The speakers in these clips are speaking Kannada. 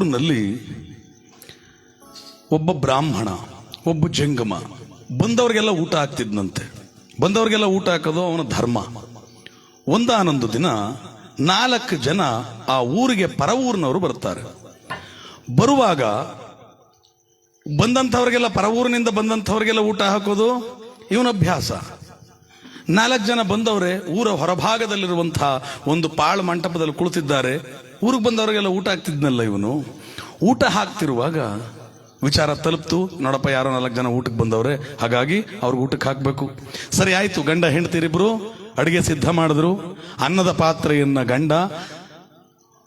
ಊರಿನಲ್ಲಿ ಒಬ್ಬ ಬ್ರಾಹ್ಮಣ, ಒಬ್ಬ ಜಂಗಮ ಬಂದವರಿಗೆಲ್ಲ ಊಟ ಹಾಕ್ತಿದ್ನಂತೆ. ಬಂದವರಿಗೆಲ್ಲ ಊಟ ಹಾಕೋದು ಅವನ ಧರ್ಮ. ಒಂದಾನೊಂದು ದಿನ ನಾಲ್ಕು ಜನ ಆ ಊರಿಗೆ ಪರ ಊರಿನವರು ಬರ್ತಾರೆ. ಬರುವಾಗ ಬಂದಂಥವ್ರಿಗೆಲ್ಲ ಪರ ಊರಿನಿಂದ ಬಂದಂಥವ್ರಿಗೆಲ್ಲ ಊಟ ಹಾಕೋದು ಇವನ ಅಭ್ಯಾಸ. ನಾಲ್ಕು ಜನ ಬಂದವರೇ ಊರ ಹೊರಭಾಗದಲ್ಲಿರುವಂತಹ ಒಂದು ಪಾಳು ಮಂಟಪದಲ್ಲಿ ಕುಳಿತಿದ್ದಾರೆ. ಊರಿಗೆ ಬಂದವರಿಗೆಲ್ಲ ಊಟ ಹಾಕ್ತಿದ್ನಲ್ಲ ಇವನು. ಊಟ ಹಾಕ್ತಿರುವಾಗ ವಿಚಾರ ತಲುಪ್ತು. ನೋಡಪ್ಪ, ಯಾರೋ ನಾಲ್ಕು ಜನ ಊಟಕ್ಕೆ ಬಂದವ್ರೆ. ಹಾಗಾಗಿ ಅವ್ರಿಗೆ ಊಟಕ್ಕೆ ಹಾಕಬೇಕು. ಸರಿ, ಆಯಿತು. ಗಂಡ, ಹೆಂಡ್ತಿರಿಬ್ರು ಅಡಿಗೆ ಸಿದ್ಧ ಮಾಡಿದ್ರು. ಅನ್ನದ ಪಾತ್ರೆಯನ್ನ ಗಂಡ,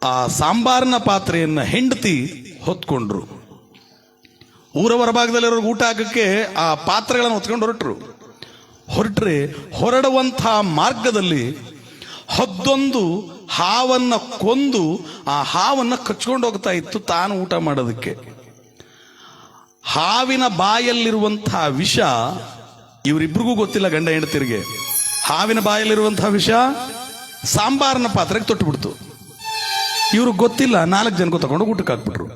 ಆ ಸಾಂಬಾರಿನ ಪಾತ್ರೆಯನ್ನ ಹೆಂಡತಿ ಹೊತ್ಕೊಂಡ್ರು. ಊರ ಹೊರಭಾಗದಲ್ಲಿರೋರ್ಗೆ ಊಟ ಹಾಕಕ್ಕೆ ಆ ಪಾತ್ರೆಗಳನ್ನು ಹೊತ್ಕೊಂಡು ಹೊರಟರು. ಹೊರಟ್ರೆ ಹೊರಡುವಂಥ ಮಾರ್ಗದಲ್ಲಿ ಹದ್ದೊಂದು ಹಾವನ್ನ ಕೊಂದು ಆ ಹಾವನ್ನ ಕಚ್ಕೊಂಡು ಹೋಗ್ತಾ ಇತ್ತು ತಾನು ಊಟ ಮಾಡೋದಕ್ಕೆ. ಹಾವಿನ ಬಾಯಲ್ಲಿರುವಂತಹ ವಿಷ ಇವರಿಬ್ರಿಗೂ ಗೊತ್ತಿಲ್ಲ ಗಂಡ ಹೆಂಡತಿರಿಗೆ. ಹಾವಿನ ಬಾಯಲ್ಲಿರುವಂತಹ ವಿಷ ಸಾಂಬಾರನ ಪಾತ್ರೆಗೆ ತೊಟ್ಟುಬಿಡ್ತು. ಇವ್ರಿಗೆ ಗೊತ್ತಿಲ್ಲ, ನಾಲ್ಕು ಜನಕ್ಕೂ ತಗೊಂಡು ಊಟಕ್ಕೆ ಹಾಕ್ಬಿಟ್ರು.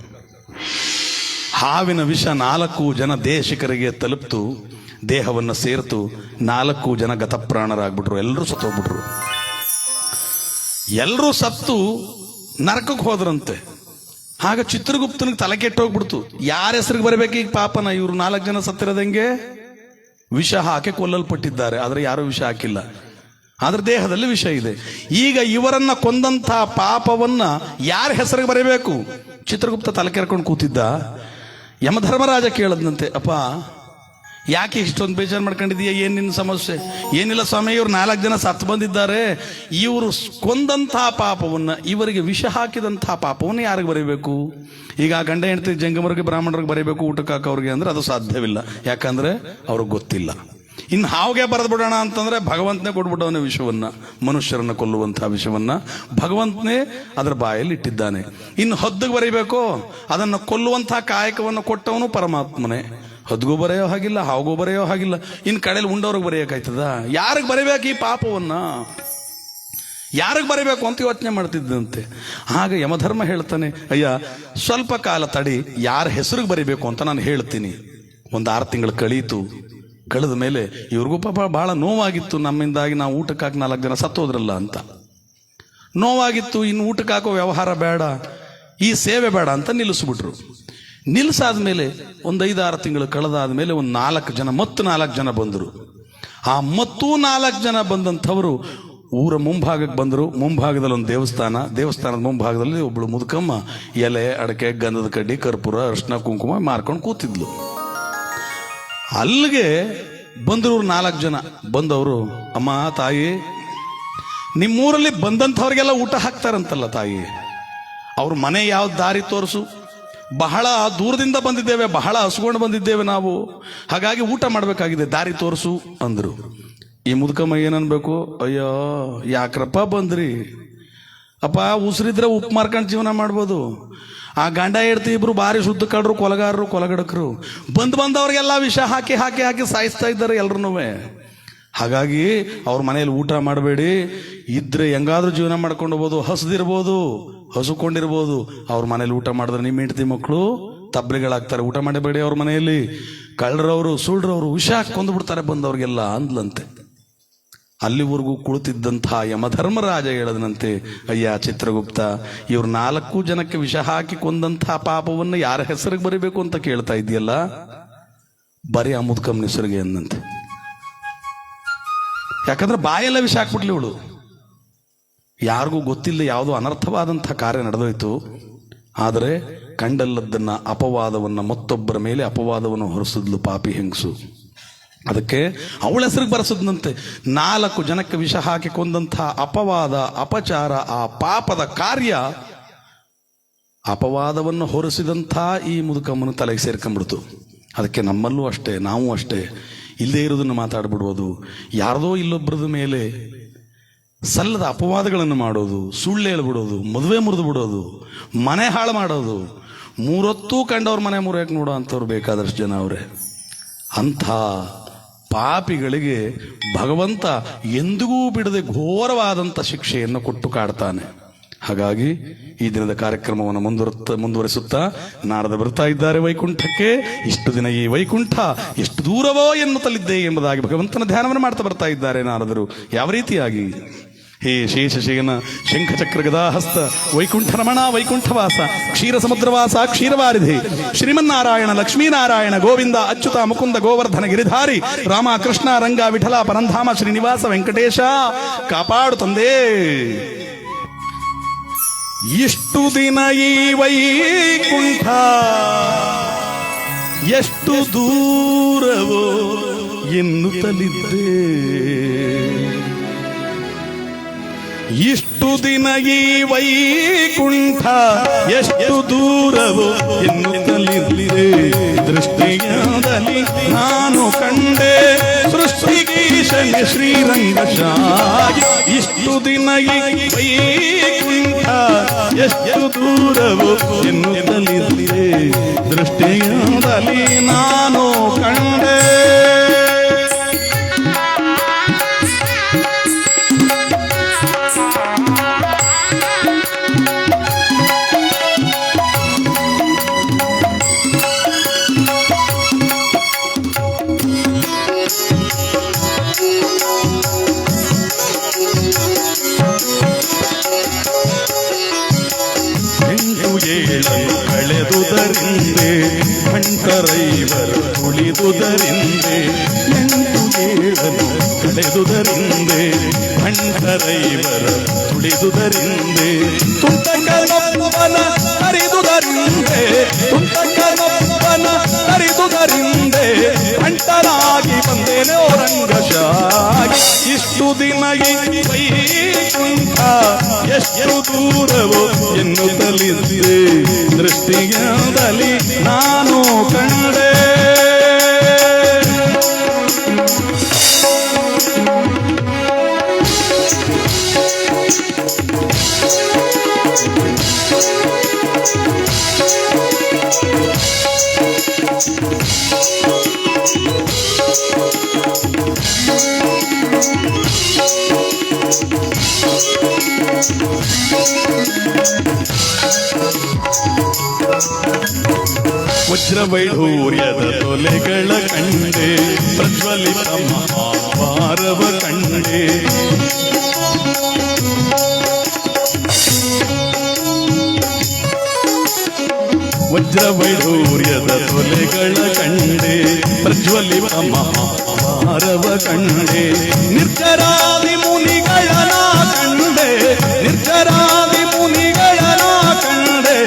ಹಾವಿನ ವಿಷ ನಾಲ್ಕು ಜನ ದೇಶಿಕರಿಗೆ ತಲುಪ್ತು, ದೇಹವನ್ನು ಸೇರ್ತು, ನಾಲ್ಕು ಜನ ಗತಪ್ರಾಣರಾಗ್ಬಿಟ್ರು, ಎಲ್ಲರೂ ಸತ್ತೋಗ್ಬಿಟ್ರು. ಎಲ್ಲರೂ ಸತ್ತು ನರಕಕ್ಕೆ ಹೋದ್ರಂತೆ. ಆಗ ಚಿತ್ರಗುಪ್ತನಿಗೆ ತಲೆ ಕೆಟ್ಟೋಗ್ಬಿಡ್ತು. ಯಾರ ಹೆಸರಿಗೆ ಬರಬೇಕು ಈಗ ಪಾಪನ? ಇವರು ನಾಲ್ಕು ಜನ ಸತ್ತಿರೋದಂಗೆ ವಿಷ ಹಾಕಿ ಕೊಲ್ಲಲ್ಪಟ್ಟಿದ್ದಾರೆ. ಆದರೆ ಯಾರೂ ವಿಷ ಹಾಕಿಲ್ಲ. ಆದ್ರೆ ದೇಹದಲ್ಲಿ ವಿಷ ಇದೆ. ಈಗ ಇವರನ್ನ ಕೊಂದಂಥ ಪಾಪವನ್ನ ಯಾರ ಹೆಸರಿಗೆ ಬರೀಬೇಕು? ಚಿತ್ರಗುಪ್ತ ತಲೆ ಕೆರ್ಕೊಂಡು ಕೂತಿದ್ದ. ಯಮಧರ್ಮರಾಜ ಕೇಳದ್ನಂತೆ, ಅಪ್ಪ ಯಾಕೆ ಇಷ್ಟೊಂದು ಬೇಜಾರು ಮಾಡ್ಕೊಂಡಿದೀಯ ಏನು ನಿನ್ನ ಸಮಸ್ಯೆ? ಏನಿಲ್ಲ ಸ್ವಾಮಿ, ಇವ್ರು ನಾಲ್ಕು ಜನ ಸತ್ತು ಬಂದಿದ್ದಾರೆ. ಇವರು ಕೊಂದಂತಹ ಪಾಪವನ್ನ, ಇವರಿಗೆ ವಿಷ ಹಾಕಿದಂತಹ ಪಾಪವನ್ನು ಯಾರಿಗೆ ಬರೀಬೇಕು? ಈಗ ಗಂಡ ಹೆಂಡತಿ ಜಂಗಮರಿಗೆ ಬ್ರಾಹ್ಮಣರಿಗೆ ಬರೀಬೇಕು ಊಟಕ್ಕೆ ಹಾಕೋರಿಗೆ ಅಂದ್ರೆ ಅದು ಸಾಧ್ಯವಿಲ್ಲ. ಯಾಕಂದ್ರೆ ಅವ್ರಿಗೆ ಗೊತ್ತಿಲ್ಲ. ಇನ್ನು ಹಾವಿಗೆ ಬರೆದು ಬಿಡೋಣ ಅಂತಂದ್ರೆ ಭಗವಂತನೇ ಕೊಟ್ಬಿಟ್ಟವನ ವಿಷವನ್ನ, ಮನುಷ್ಯರನ್ನು ಕೊಲ್ಲುವಂತಹ ವಿಷವನ್ನ. ಭಗವಂತನೇ ಅದರ ಬಾಯಲ್ಲಿ ಇಟ್ಟಿದ್ದಾನೆ. ಇನ್ನು ಹದ್ದಿಗೆ ಬರೀಬೇಕು? ಅದನ್ನು ಕೊಲ್ಲುವಂತಹ ಕಾಯಕವನ್ನು ಕೊಟ್ಟವನು ಪರಮಾತ್ಮನೇ. ಹದ್ಗೂ ಬರೆಯೋ ಹಾಗಿಲ್ಲ ಹಾಗೂ ಬರೆಯೋ ಹಾಗಿಲ್ಲ. ಇನ್ನು ಕಡೆಯಲ್ಲಿ ಉಂಡವ್ರಿಗೆ ಬರೆಯೋಕ್ಕಾಯ್ತದ? ಯಾರಿಗೆ ಬರೀಬೇಕು ಈ ಪಾಪವನ್ನ? ಯಾರಿಗೆ ಬರೀಬೇಕು ಅಂತ ಯೋಚನೆ ಮಾಡ್ತಿದ್ದಂತೆ. ಆಗ ಯಮಧರ್ಮ ಹೇಳ್ತಾನೆ, ಅಯ್ಯ, ಸ್ವಲ್ಪ ಕಾಲ ತಡಿ, ಯಾರ ಹೆಸರಿಗೆ ಬರಿಬೇಕು ಅಂತ ನಾನು ಹೇಳ್ತೀನಿ. ಒಂದು ಆರು ತಿಂಗಳು ಕಳೀತು. ಕಳೆದ ಮೇಲೆ ಇವ್ರಿಗೂ ಪಾಪ ಬಹಳ ನೋವಾಗಿತ್ತು, ನಮ್ಮಿಂದಾಗಿ ನಾವು ಊಟಕ್ಕೆ ಹಾಕಿ ನಾಲ್ಕು ಜನ ಸತ್ತೋದ್ರಲ್ಲ ಅಂತ. ನೋವಾಗಿತ್ತು ಇನ್ನು ಊಟಕ್ಕೆ ಹಾಕೋ ವ್ಯವಹಾರ ಬೇಡ, ಈ ಸೇವೆ ಬೇಡ ಅಂತ ನಿಲ್ಲಿಸ್ಬಿಟ್ರು. ನಿಲ್ಲಿಸಾದ ಮೇಲೆ ಒಂದು ಐದಾರು ತಿಂಗಳು ಕಳೆದಾದ ಮೇಲೆ ಒಂದು ನಾಲ್ಕು ಜನ, ಮತ್ತು ನಾಲ್ಕು ಜನ ಬಂದರು. ಆ ಮತ್ತೂ ನಾಲ್ಕು ಜನ ಬಂದಂಥವರು ಊರ ಮುಂಭಾಗಕ್ಕೆ ಬಂದರು. ಮುಂಭಾಗದಲ್ಲಿ ಒಂದು ದೇವಸ್ಥಾನ, ದೇವಸ್ಥಾನದ ಮುಂಭಾಗದಲ್ಲಿ ಒಬ್ಬಳು ಮುದುಕಮ್ಮ ಎಲೆ, ಅಡಕೆ, ಗಂಧದ ಕಡ್ಡಿ, ಕರ್ಪೂರ, ಅರ್ಶಿನ, ಕುಂಕುಮ ಮಾರ್ಕೊಂಡು ಕೂತಿದ್ಲು. ಅಲ್ಲಿಗೆ ಬಂದರು ನಾಲ್ಕು ಜನ. ಬಂದವರು, ಅಮ್ಮ, ತಾಯಿ, ನಿಮ್ಮೂರಲ್ಲಿ ಬಂದಂಥವ್ರಿಗೆಲ್ಲ ಊಟ ಹಾಕ್ತಾರಂತಲ್ಲ ತಾಯಿ. ಅವ್ರ ಮನೆ ಯಾವ ದಾರಿ ತೋರಿಸು? ಬಹಳ ದೂರದಿಂದ ಬಂದಿದ್ದೇವೆ, ಬಹಳ ಹಸ್ಕೊಂಡು ಬಂದಿದ್ದೇವೆ ನಾವು. ಹಾಗಾಗಿ ಊಟ ಮಾಡಬೇಕಾಗಿದೆ, ದಾರಿ ತೋರಿಸು ಅಂದರು. ಈ ಮುದುಕಮ್ಮ ಏನನ್ಬೇಕು? ಅಯ್ಯೋ, ಯಾಕ್ರಪ್ಪ ಬಂದ್ರಿ? ಅಪ್ಪ, ಉಸಿರಿದ್ರೆ ಉಪ್ಪು ಮಾರ್ಕೊಂಡು ಜೀವನ ಮಾಡ್ಬೋದು. ಆ ಗಂಡ ಹೆಡ್ತಿ ಇಬ್ರು ಭಾರಿ ಶುದ್ಧ ಕಳ್ರು ಕೊಲಗಾರರು, ಕೊಲಗಡಕರು. ಬಂದು ಬಂದವ್ರಿಗೆಲ್ಲ ವಿಷ ಹಾಕಿ ಹಾಕಿ ಹಾಕಿ ಸಾಯಿಸ್ತಾ ಇದ್ದಾರೆ ಎಲ್ರೂ ಹಾಗಾಗಿ ಅವ್ರ ಮನೆಯಲ್ಲಿ ಊಟ ಮಾಡಬೇಡಿ. ಇದ್ರೆ ಹೆಂಗಾದ್ರೂ ಜೀವನ ಮಾಡ್ಕೊಂಡು ಹೋಗ್ಬೋದು, ಹಸ್ದಿರ್ಬೋದು. ಹಸುಕೊಂಡಿರ್ಬೋದು. ಅವ್ರ ಮನೇಲಿ ಊಟ ಮಾಡಿದ್ರೆ ನಿಮ್ಮ ಹೆಂಡತಿ ಮಕ್ಕಳು ತಬ್ಲಿಗಳಾಗ್ತಾರೆ. ಊಟ ಮಾಡಬೇಡಿ ಅವ್ರ ಮನೆಯಲ್ಲಿ. ಕಳ್ಳರವರು, ಸುಳ್ರವರು ವಿಷ ಹಾಕಿ ಕೊಂದು ಬಿಡ್ತಾರೆ ಬಂದವ್ರಿಗೆಲ್ಲ ಅಂದ್ಲಂತೆ. ಅಲ್ಲಿವರೆಗೂ ಕುಳಿತಿದ್ದಂತಹ ಯಮಧರ್ಮರಾಜ ಹೇಳದನಂತೆ, ಅಯ್ಯ, ಚಿತ್ರಗುಪ್ತ, ಇವ್ರು ನಾಲ್ಕು ಜನಕ್ಕೆ ವಿಷ ಹಾಕಿ ಕೊಂದಂತಹ ಪಾಪವನ್ನು ಯಾರ ಹೆಸರಿಗೆ ಬರಿಬೇಕು ಅಂತ ಕೇಳ್ತಾ ಇದೆಯಲ್ಲ ಬರೀ ಆ ಮುದ್ಕಮ್ಮನ ಹೆಸರಿಗೆ ಅಂದಂತೆ ಯಾಕಂದ್ರೆ ಬಾಯೆಲ್ಲ ವಿಷ ಹಾಕ್ಬಿಟ್ಲಿ ಇವಳು. ಯಾರಿಗೂ ಗೊತ್ತಿಲ್ಲ ಯಾವುದೋ ಅನರ್ಥವಾದಂಥ ಕಾರ್ಯ ನಡೆದೋಯ್ತು. ಆದರೆ ಕಂಡಲ್ಲದ್ದನ್ನು, ಅಪವಾದವನ್ನು ಮತ್ತೊಬ್ಬರ ಮೇಲೆ ಅಪವಾದವನ್ನು ಹೊರಿಸಿದ್ಲು ಪಾಪಿ ಹೆಂಗಸು. ಅದಕ್ಕೆ ಅವಳ ಹೆಸರಿಗೆ ಬರೆಸಿದಂತೆ ನಾಲ್ಕು ಜನಕ್ಕೆ ವಿಷ ಹಾಕಿ ಕೊಂದಂತಹ ಅಪವಾದ, ಅಪಚಾರ, ಆ ಪಾಪದ ಕಾರ್ಯ ಅಪವಾದವನ್ನು ಹೊರಿಸಿದಂಥ ಈ ಮುದುಕಮ್ಮನ ತಲೆಗೆ ಸೇರ್ಕೊಂಡ್ಬಿಡ್ತು. ಅದಕ್ಕೆ ನಮ್ಮಲ್ಲೂ ಅಷ್ಟೇ, ನಾವು ಅಷ್ಟೇ. ಇಲ್ಲದೇ ಇರೋದನ್ನು ಮಾತಾಡ್ಬಿಡ್ಬೋದು. ಯಾರದೋ ಇಲ್ಲೊಬ್ಬರದ ಮೇಲೆ ಸಲ್ಲದ ಅಪವಾದಗಳನ್ನು ಮಾಡೋದು, ಸುಳ್ಳು ಹೇಳ್ಬಿಡೋದು, ಮದುವೆ ಮುರಿದು ಬಿಡೋದು, ಮನೆ ಹಾಳು ಮಾಡೋದು. ಮೂರೊತ್ತೂ ಕಂಡವ್ರ ಮನೆ ಮುರಿಯಕ್ಕೆ ನೋಡೋ ಅಂಥವ್ರು ಬೇಕಾದಷ್ಟು ಜನ ಅವರೇ. ಅಂಥ ಪಾಪಿಗಳಿಗೆ ಭಗವಂತ ಎಂದಿಗೂ ಬಿಡದೆ ಘೋರವಾದಂಥ ಶಿಕ್ಷೆಯನ್ನು ಕೊಟ್ಟು ಕಾಡ್ತಾನೆ. ಹಾಗಾಗಿ ಈ ದಿನದ ಕಾರ್ಯಕ್ರಮವನ್ನು ಮುಂದುವರುತ್ತ ಮುಂದುವರಿಸುತ್ತಾ ನಾರದ ಬರ್ತಾ ಇದ್ದಾರೆ ವೈಕುಂಠಕ್ಕೆ. ಇಷ್ಟು ದಿನ ಈ ವೈಕುಂಠ, ಎಷ್ಟು ದೂರವೋ ಎನ್ನುತ್ತಲಿದ್ದೆ ಎಂಬುದಾಗಿ ಭಗವಂತನ ಧ್ಯಾನವನ್ನು ಮಾಡ್ತಾ ಬರ್ತಾ ಇದ್ದಾರೆ ನಾರದರು. ಯಾವ ರೀತಿಯಾಗಿ? ಹೇ ಶೇಷಶೇನ ಶಂಖಚಕ್ರ ಗದಾಹಸ್ತ ವೈಕುಂಠ ರಮಣ ವೈಕುಂಠವಾಸ ಕ್ಷೀರ ಸಮುದ್ರವಾಸ ಕ್ಷೀರವಾರಿಧಿ, ಶ್ರೀಮನ್ನಾರಾಯಣ, ಲಕ್ಷ್ಮೀನಾರಾಯಣ, ಗೋವಿಂದ, ಅಚ್ಯುತ, ಮುಕುಂದ, ಗೋವರ್ಧನ, ಗಿರಿಧಾರಿ ರಾಮ ಕೃಷ್ಣ ರಂಗ, ವಿಠಲ, ಪರಂಧಾಮ, ಶ್ರೀನಿವಾಸ, ವೆಂಕಟೇಶ, ಕಾಪಾಡು ತಂದೆ. ಇಷ್ಟು ದಿನ ಈ ವೈಕುಂಠ? ಎಷ್ಟು ದೂರವೋ ಎನ್ನುತ್ತಲಿದ್ದೆ. ಇಷ್ಟು ದಿನ ಈ ವೈಕುಂಠ ಎಷ್ಟು ದೂರವೋ ಎನ್ನುತ್ತಲಿದೆ. ದೃಷ್ಟಿಯಾದಲ್ಲಿ ನಾನು ಕಂಡೆ ಸೃಷ್ಟಿಗೀಶನ ಶ್ರೀರಂಗಶಾಗಿ ಇಷ್ಟು ದಿನ ಈ ವೈಕುಂಠ ಎಷ್ಟು ದೂರವೋ ಎನ್ನುತ್ತಲಿದೆ. ದೃಷ್ಟಿಯಾದಲ್ಲಿ ನಾನು ಉಳಿದುದರಿಂದೆ ಎಂಟು ಏಳನ್ನು ಕಳೆದುದರಿಂದೆ ಭಂಟರೈವರ ತುಳಿದುದರಿಂದೆ. ತುಂಟಕನೊಬ್ಬನ ಹರಿದುದರಿಂದೆ ತುಂಟಕನೊಬ್ಬನ ಹರಿದುದರಿಂದೆ ಭಂಟನಾಗಿ ಬಂದೇನೆ ರಂಗಶಾಗಿ ಇಷ್ಟು ದಿನ ಈ ವೈಕುಂಠ, ಎಷ್ಟು ದೂರವೋ ಎನ್ನುತ್ತಲಿದ್ದೆ. ದೃಷ್ಟಿಯಾದಲ್ಲಿ ನಾನು ಕಂಡೆ. ವಜ್ರವೈಢೂರ್ಯದ ತೊಲೆಗಳ ಕಂಡೆ ಪ್ರಜ್ವಲಿತ ಮಹಾಭಾರವ ಕಂಡೆ. ವಜ್ರವೈಢೂರ್ಯದ ತೊಲೆಗಳ ಕಂಡೆ ಪ್ರಜ್ವಲಿತ ಮಹಾವಾರವ ಕಂಡೆ ನಿರ್ಜರಾದಿ ಮುನಿಗಳನ ಕಂಡೆ ನಿರ್ಜರಾದಿ ಮುನಿಗಳನ ಕಂಡೆ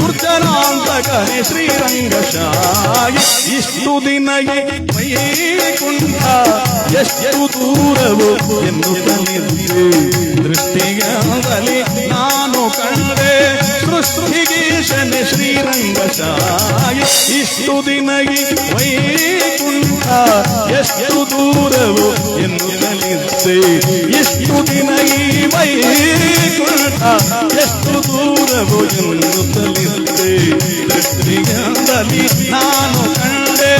ದುರ್ಜನಾಂತಕನೆ ಶ್ರೀರಂಗಶಾಯಿ ಇಷ್ಟು ದಿನ ಈ ವೈಕುಂಠ ಎಷ್ಟು ದೂರವು ಎನ್ನುತ್ತಲಿದ್ದೆ ದೃಷ್ಟಿಗಾಗಲಿ ನಾನು ಕಂಡೆ ಸೃಷ್ಟಿಗೀಶನ ಶ್ರೀರಂಗಶಾಯಿ ಇಷ್ಟು ದಿನ ಈ ವೈಕುಂಠ ಎಷ್ಟು ದೂರವು ಎನ್ನುತ್ತಲಿದ್ದೆ ಇಷ್ಟು ದಿನ ಈ ವೈಕುಂಠ ಎಷ್ಟು ದೂರವು ಎನ್ನುತ್ತಲಿದ್ದೆ ದೃಷ್ಟಿಗಾಗಲಿ ನಾನು ಕಂಡೆ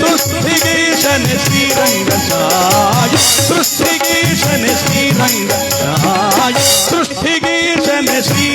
ಸೃಷ್ಟಿಗೀಶನ ಶ್ರೀರಂಗಶಾಯಿ ಸೃಷ್ಟಿಗೀಶನ ಶ್ರೀರಂಗಶಾಯಿ ಸೃಷ್ಟಿಗೀಶನ ശ്രീ